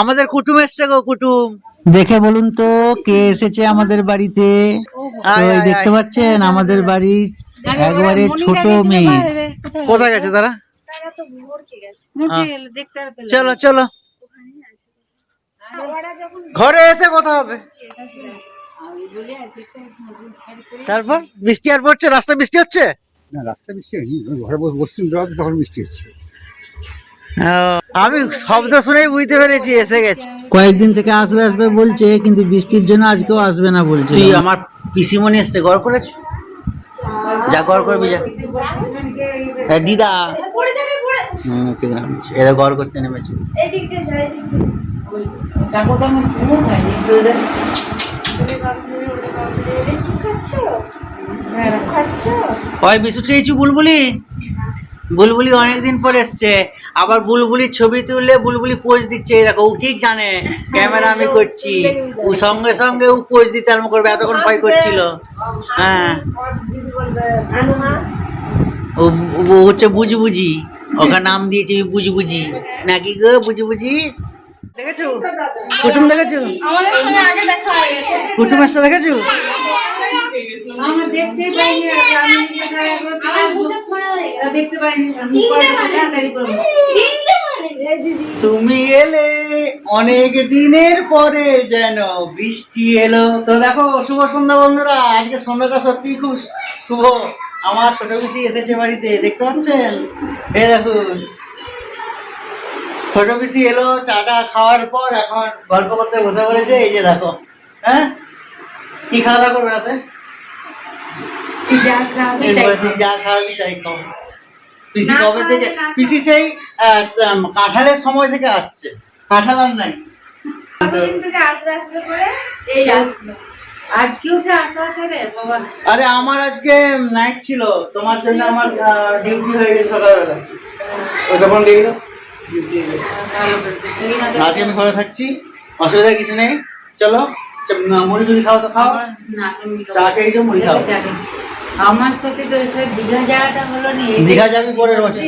আমাদের কুটুম এসছে গো কুটুম। দেখে বলুন তো কে এসেছে আমাদের বাড়িতে? দেখতে পাচ্ছেন আমাদের বাড়ির একবারে ছোট মেয়ে। কোথায় গেছে তারা? চলো চলো। ঘরে এসে কথা হবে। তারপর বৃষ্টি আর পড়ছে? রাস্তায় বৃষ্টি হচ্ছে? না রাস্তা বৃষ্টি হয়নি ঘরে বসে বসছিলাম তো তখন বৃষ্টি হচ্ছে। আমি শব্দ শুনেই বুঝতে পেরেছি এসে গেছে। কয়েকদিন থেকে আসবে আসবে বলছে কিন্তু বৃষ্টির জন্য আজকেও আসবে না বলছে। তুই আমার পিসিমণি এসছে গড় করেছ? যা গড় করবি যা। দিদা। এরা গড় করতে নেমেছে। বিস্কুট খেয়েছি বুলবুলি। বুলবুলি অনেকদিন পর এসছে। আবার বুলবুলির ছবি তুললে বুলবুলি পোজ দিচ্ছে। দেখো ও ঠিক জানে? ক্যামেরা আমি করছি। ও সঙ্গে সঙ্গে ও পোজ দিতে আরম্ভ করবে। এতক্ষণ ভয় করছিল। হ্যাঁ। ও ও হচ্ছে বুঝি বুঝি ওকে নাম দিয়েছে বুঝি বুঝি নাকি গো বুঝি বুঝি দেখেছ? কুটুম দেখেছ? কুটুমের এসছে দেখেছ? আমরা দেখতে পাইনি দেখতে পাইনি তাড়াতাড়ি করব তুমি এলে অনেক দিনের পরে যেন বৃষ্টি এলো। তো দেখো শুভ সন্ধ্যা বন্ধুরা। আজকে সন্ধ্যাটা সত্যি খুব শুভ। আমার ছোট পিসি এসেছে বাড়িতে দেখতে পাচ্ছেন? এ দেখুন ছোট পিসি এলো চাটা খাওয়ার পর এখন গল্প করতে বসে পড়েছে। এই যে দেখো হ্যাঁ? কি খাওয়া দাওয়া করবে রাতে? যা খাবে তুই যা খাওয়াবি তাই খাও পিসি কবে থেকে পিসি সেই কাঁঠালের সময় থেকে আসছে। কাঁঠাল আর নাই। আরে আমার আজকে নাইট ছিল। তোমার জন্য আমার ডিউটি হয়ে গেছে সকালবেলা। দেখল আজকে আমি ঘরে থাকছি। অসুবিধা কিছু নেই। চলো মুড়ি টুড়ি খাও তো খাও। চা খেয়েছো মুড়ি খাও। আমার সাথে তো এসে দীঘা যাওয়াটা হলো নি দীঘা যাবি পরের বছর।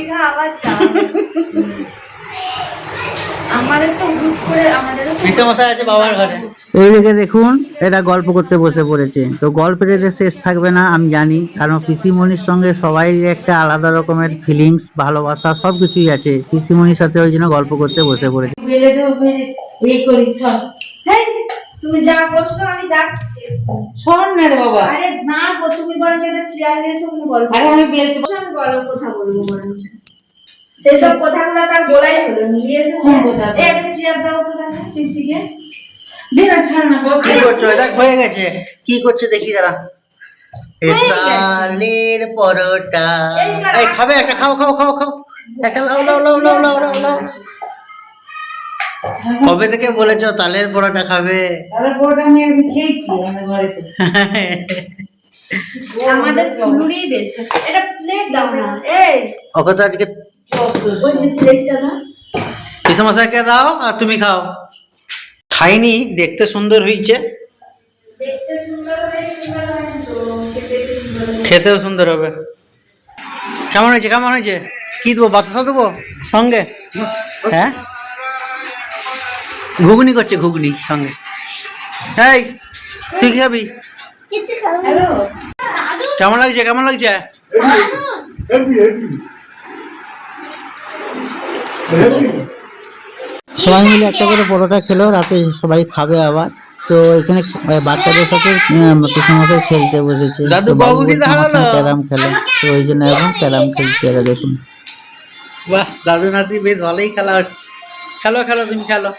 আমাদের তো হুট করে আমাদেরও মশাই আছে বাবার ঘরে। এই দিকে দেখুন এরা গল্প করতে বসে পড়েছে। তো গল্পের এদের শেষ থাকবে না আমি জানি কারণ পিসিমণির সঙ্গে সবাই একটা আলাদা রকমের ফিলিংস ভালোবাসা সব কিছুই আছে। পিসিমণির সাথে ওই জন্য গল্প করতে বসে পড়েছে। বেলে দেবো বেলে সব হেই, তুমি যা বসো আমি যাচ্ছি। শোন না রে বাবা। আরে না গো তুমি বরঞ্চ চেয়ার নিয়ে এসে ওখানে গল্প আরে আমি বেলতে বসো, আমি গল্প কথা বলব বরঞ্চ সেসব কথাগুলো তার গোলাই হলো নিয়ে এসেছে। কোন কথা? এই একটা চেয়ার দাও তো তাহলে। পিসিকে দে না ছাড় না বাবা কি করছ? দেখ হয়ে গেছে। কি করছে দেখি দাঁড়া। এ তালের পরোটা। এই খাবে একটা খাও খাও খাও খাও। একটা লাও লাও লাও লাও লাও লাও। কবে থেকে বলেছ তালের পরোটা খাবে? তাহলে পুরোটা আমি একদিন খেয়েছি আমাদের ঘরে তো আমাদের ফুলুরি বেছে। এটা প্লেট দাও না। এই। ওকে তো আজকে ওই যে প্লেটটা দাও। পিসমশাইকে দাও আর তুমি খাও। খাইনি দেখতে সুন্দর হয়েছে দেখতে সুন্দর হয় সুন্দর হয় তো খেতে সুন্দর হয়। খেতেও সুন্দর হবে। কেমন হয়েছে কেমন হয়েছে? কি দেবো বাতাসা দেবো? সঙ্গে? হ্যাঁ? ঘুগনি করছে ঘুগনি সঙ্গে। এই তুই কি খাবি? কেমন লাগছে কেমন লাগছে? সবাই মিলে একটা করে পরোটা খেলো রাতে সবাই খাবে আবার। তো এখানে বাচ্চাদের সাথে পিসমশাই খেলতে বসেছে। দাদু ক্যারাম খেলে। তো ওই জন্য এখন ক্যারাম খেলছে এরা দেখুন। বাহ দাদু নাতি বেশ ভালোই খেলা হচ্ছে। খেলো খেলো তুমি খেলো।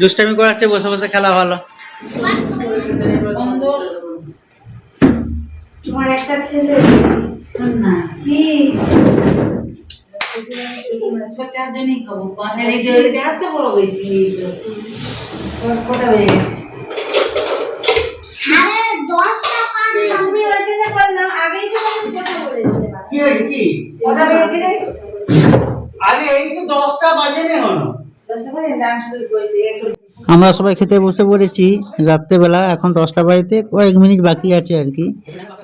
দুষ্টামি করাচ্ছে বসে বসে খেলা ভালো। তোমার একটা ছেলে? শোন না। কি? ছোটার জন্যই খাব। কানের এই যে এত বড় বেশি এই তো। কটা হয়ে গেছে? দশটা কি হয়েছে কি? আরে এই তো বাজে নে হলো আমরা সবাই খেতে বসে পড়েছি রাত্রেবেলা, এখন দশটা বাড়িতে কয়েক মিনিট বাকি আছে আর কি।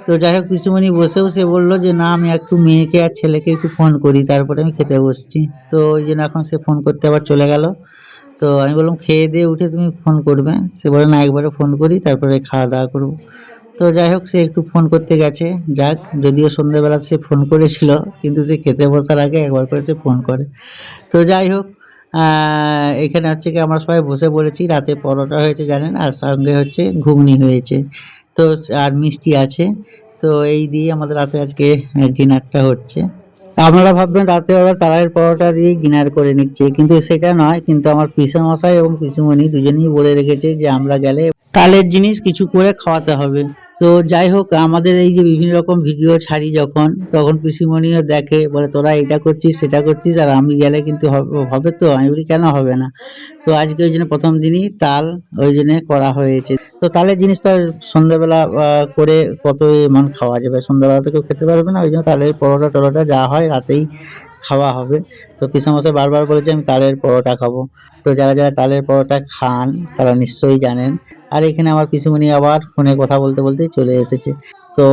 তো যাই হোক, পিসুমণি বসেও সে বলল যে, না, আমি একটু মেয়েকে আর ছেলেকে একটু ফোন করি, তারপরে আমি খেতে বসছি। তো ওই জন্য এখন সে ফোন করতে আবার চলে গেল। তো আমি বললাম, খেয়ে দিয়ে উঠে তুমি ফোন করবে। সে বলে, না, একবারে ফোন করি, তারপরে খাওয়া দাওয়া করব। তো যাই হোক, সে একটু ফোন করতে গেছে। যাক, যদিও সন্ধ্যেবেলা সে ফোন করেছিল, কিন্তু সে খেতে বসার আগে একবার করে সে ফোন করে। তো যাই হোক এখানে হচ্ছে কি আমরা সবাই বসে পড়েছি, রাতে পরোটা হয়েছে জানেন, আর সঙ্গে হচ্ছে ঘুগনি হয়েছে। তো, আর মিষ্টি আছে। তো এই দিয়ে আমাদের রাতে আজকে ডিনারটা হচ্ছে। আপনারা ভাববেন রাতে ওরা তারাইয়ের পরোটা দিয়ে ডিনার করে নিচ্ছে, কিন্তু সেটা নয়, কিন্তু আমার মশাই এবং পিসিমণি দুজনেই বলে রেখেছে যে আমরা গেলে তালের জিনিস কিছু করে খাওয়াতে হবে। তো যাই হোক, আমাদের এই যে বিভিন্ন রকম ভিডিও ছাড়ি যখন, তখন পিসিমণিও দেখে, বলে, তোরা এটা করছিস, সেটা করছিস, আর আমি গেলে কিন্তু হবে- তো? আমি বলি, কেন হবে না? তো আজকে ওই জন্য প্রথম দিনই তাল ওই জন্য করা হয়েছে। তো তালের জিনিস তো আর সন্ধ্যাবেলা করে কত এমন খাওয়া যাবে? সন্ধ্যাবেলা তো কেউ খেতে পারবে না, ওই জন্য তালের পরোটা টরোটা যা হয়, রাতেই খাওয়া হবে। তো পিসামশাই বারবার বলেছে আমি তালের পরোটা খাব। তো যারা যারা তালের পরোটা খান তারা নিশ্চয়ই জানেন। আর এখানে আমার পিসুমণি আবার ফোনে কথা বলতে বলতে চলে এসেছে। তো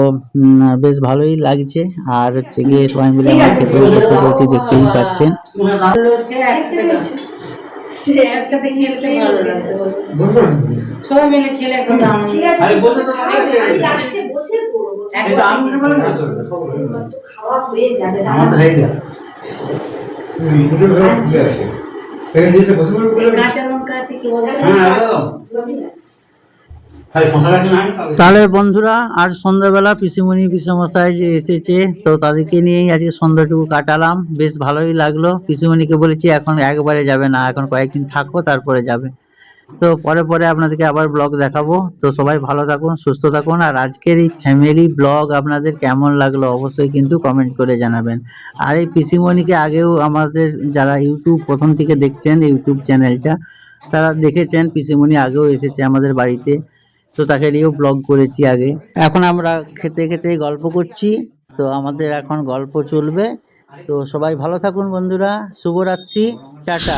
বেশ ভালোই লাগছে। আর হচ্ছে গিয়ে সবাই মিলে আমরা খেতে বসে পড়েছি দেখতেই পাচ্ছেন। খাওয়া হয়ে যাবে। তাহলে বন্ধুরা, আর সন্ধ্যাবেলা পিসিমণি পিসমশাই যে এসেছে, তো তাদেরকে নিয়েই আজকে সন্ধ্যাটুকু কাটালাম। বেশ ভালোই লাগল। পিসিমণিকে বলেছি, এখন একবারে যাবে না, এখন কয়েকদিন থাকো, তারপরে যাবে। তো পরে পরে আপনাদেরকে আবার ব্লগ দেখাবো। তো সবাই ভালো থাকুন, সুস্থ থাকুন। আর আজকের এই ফ্যামিলি ব্লগ আপনাদের কেমন লাগল অবশ্যই কিন্তু কমেন্ট করে জানাবেন। আর এই পিসিমণিকে আগেও আমাদের যারা ইউটিউব প্রথম থেকে দেখছেন ইউটিউব চ্যানেলটা, তারা দেখেছেন, পিসিমণি আগেও এসেছে আমাদের বাড়িতে। তো তাকে নিয়েও ব্লগ করেছি আগে। এখন আমরা খেতে খেতে গল্প করছি। তো আমাদের এখন গল্প চলবে। তো সবাই ভালো থাকুন বন্ধুরা। শুভরাত্রি। টাটা।